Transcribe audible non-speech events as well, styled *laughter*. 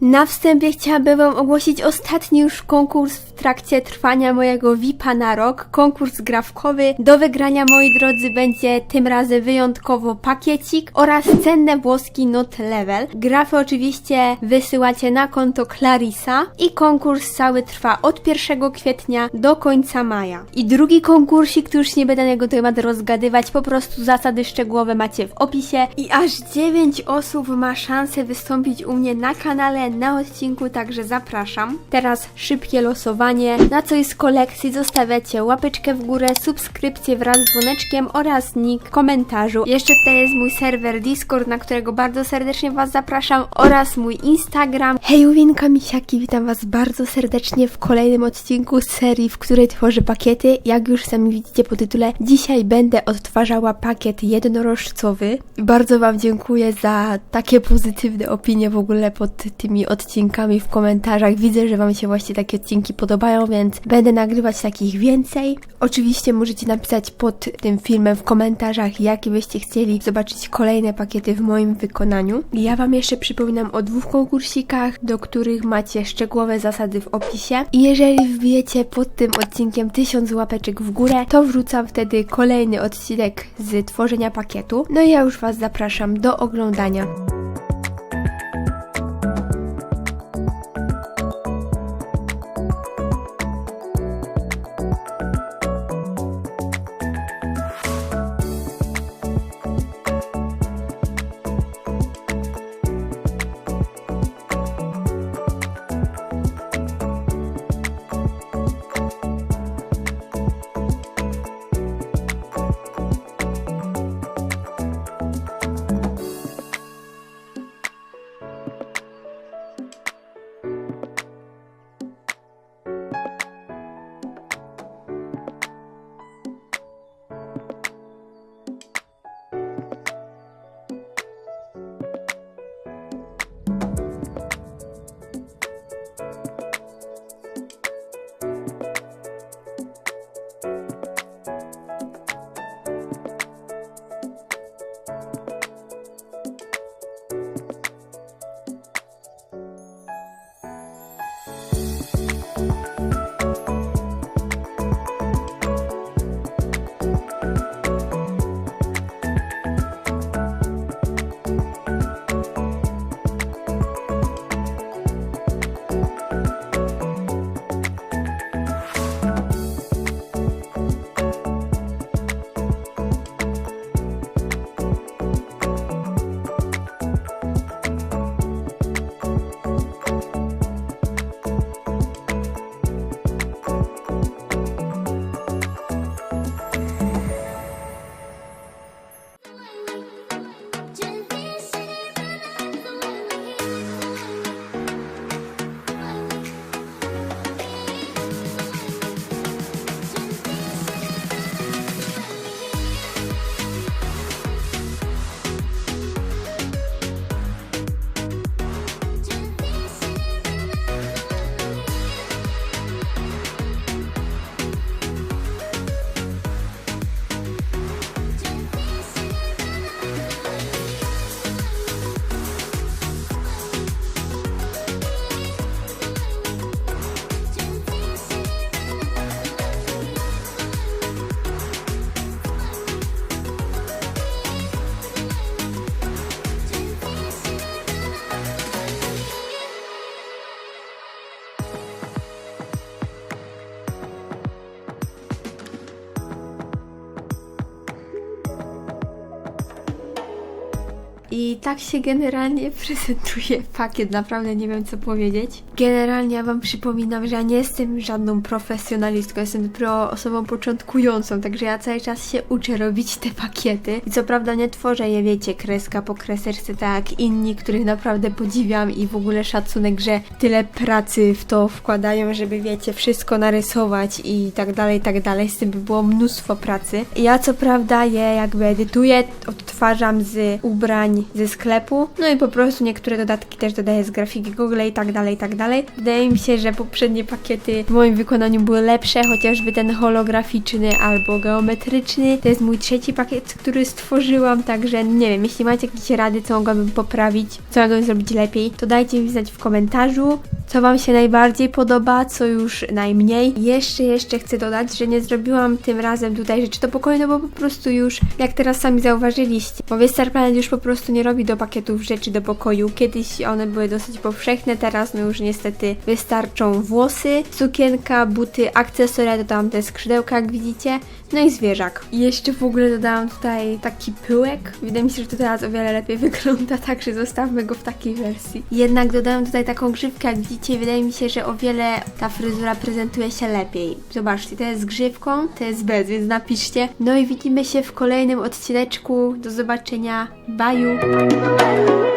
Na wstępie chciałabym Wam ogłosić ostatni już konkurs w trakcie trwania mojego VIP-a na rok. Konkurs grafkowy. Do wygrania, moi drodzy, będzie tym razem wyjątkowo pakiecik oraz cenne włoski Not Level. Grafy oczywiście wysyłacie na konto Clarisa i konkurs cały trwa od 1 kwietnia do końca maja. I drugi konkursik, tu już nie będę na jego temat rozgadywać, po prostu zasady szczegółowe macie w opisie i aż 9 osób ma szansę wystąpić u mnie na kanale na odcinku, także zapraszam. Teraz szybkie losowanie. Na co jest kolekcji zostawiacie łapeczkę w górę, subskrypcję wraz z dzwoneczkiem oraz nick komentarzu. Jeszcze tutaj jest mój serwer Discord, na którego bardzo serdecznie Was zapraszam oraz mój Instagram. Hej, Uwinka Misiaki, witam Was bardzo serdecznie w kolejnym odcinku serii, w której tworzę pakiety. Jak już sami widzicie po tytule, dzisiaj będę odtwarzała pakiet jednorożcowy. Bardzo Wam dziękuję za takie pozytywne opinie w ogóle pod tymi odcinkami w komentarzach. Widzę, że Wam się właśnie takie odcinki podobają, więc będę nagrywać takich więcej. Oczywiście możecie napisać pod tym filmem w komentarzach, jakie byście chcieli zobaczyć kolejne pakiety w moim wykonaniu. Ja Wam jeszcze przypominam o dwóch konkursikach, do których macie szczegółowe zasady w opisie. I jeżeli wbijecie pod tym odcinkiem 1000 łapeczek w górę, to wrzucam wtedy kolejny odcinek z tworzenia pakietu. No i ja już Was zapraszam do oglądania. I tak się generalnie *laughs* prezentuje pakiet, naprawdę nie wiem co powiedzieć. Generalnie ja Wam przypominam, że ja nie jestem żadną profesjonalistką, jestem dopiero osobą początkującą, także ja cały czas się uczę robić te pakiety. I co prawda nie tworzę je, wiecie, kreska po kreseczce, tak jak inni, których naprawdę podziwiam i w ogóle szacunek, że tyle pracy w to wkładają, żeby, wiecie, wszystko narysować i tak dalej, i tak dalej. Z tym by było mnóstwo pracy. Ja co prawda je jakby edytuję, odtwarzam z ubrań ze sklepu. No i po prostu niektóre dodatki też dodaję z grafiki Google i tak dalej, i tak dalej. Wydaje mi się, że poprzednie pakiety w moim wykonaniu były lepsze, chociażby ten holograficzny albo geometryczny. To jest mój trzeci pakiet, który stworzyłam, także nie wiem, jeśli macie jakieś rady, co mogłabym poprawić, co mogłabym zrobić lepiej, to dajcie mi znać w komentarzu, co Wam się najbardziej podoba, co już najmniej. Jeszcze, jeszcze chcę dodać, że nie zrobiłam tym razem tutaj rzeczy do pokoju, no bo po prostu już, jak teraz sami zauważyliście, bo Star Planet już po prostu nie robi do pakietów rzeczy do pokoju. Kiedyś one były dosyć powszechne, teraz no już niestety wystarczą włosy, sukienka, buty, akcesoria, dodałam te skrzydełka, jak widzicie, no i zwierzak. I jeszcze w ogóle dodałam tutaj taki pyłek. Wydaje mi się, że to teraz o wiele lepiej *laughs* wygląda, także zostawmy go w takiej wersji. Jednak dodałam tutaj taką grzywkę, jak widzicie, i wydaje mi się, że o wiele ta fryzura prezentuje się lepiej. Zobaczcie, to jest z grzywką, to jest bez, więc napiszcie. No i widzimy się w kolejnym odcineczku. Do zobaczenia. Bye!